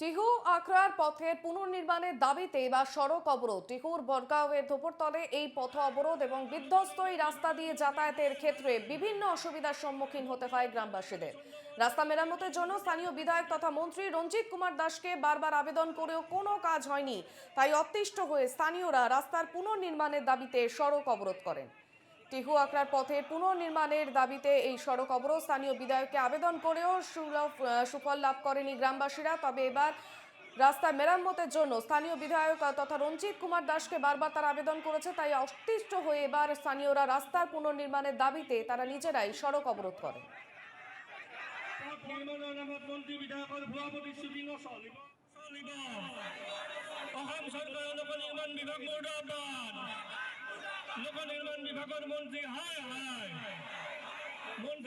টিহু আখড়ার পথের পুনর্নির্মাণের দাবিতে বা সড়ক অবরোধ। টিহুর বরগাঁওয়ের ধোপরতলে এই পথ অবরোধ এবং বিধ্বস্ত এই রাস্তা দিয়ে যাতায়াতের ক্ষেত্রে বিভিন্ন অসুবিধার সম্মুখীন হতে হয় গ্রামবাসীদের। রাস্তা মেরামতের জন্য স্থানীয় বিধায়ক তথা মন্ত্রী রঞ্জিত কুমার দাসকে বারবার আবেদন করেও কোনো কাজ হয়নি, তাই অতিষ্ঠ হয়ে স্থানীয়রা রাস্তার পুনর্নির্মাণের দাবিতে সড়ক অবরোধ করেন। টিহু আখড়ার পথের পুনর্নির্মাণের দাবিতে এই সড়ক অবরোধ। স্থানীয় বিধায়ককে আবেদন করেও সুলভ সুফল লাভ করেনি গ্রামবাসীরা। তবে এবার রাস্তা মেরামতের জন্য স্থানীয় বিধায়ক তথা রঞ্জিত কুমার দাসকে বারবার তারা আবেদন করেছে, তাই অতিষ্ঠ হয়ে এবার স্থানীয়রা রাস্তার পুনর্নির্মাণের দাবিতে তারা নিজেরাই সড়ক অবরোধ পথ চলিব অসম নিৰ্মাণ বিভাগ লোক নির্মাণ বিভাগের মন্ত্রী হায় হায়। মন্ত্ৰী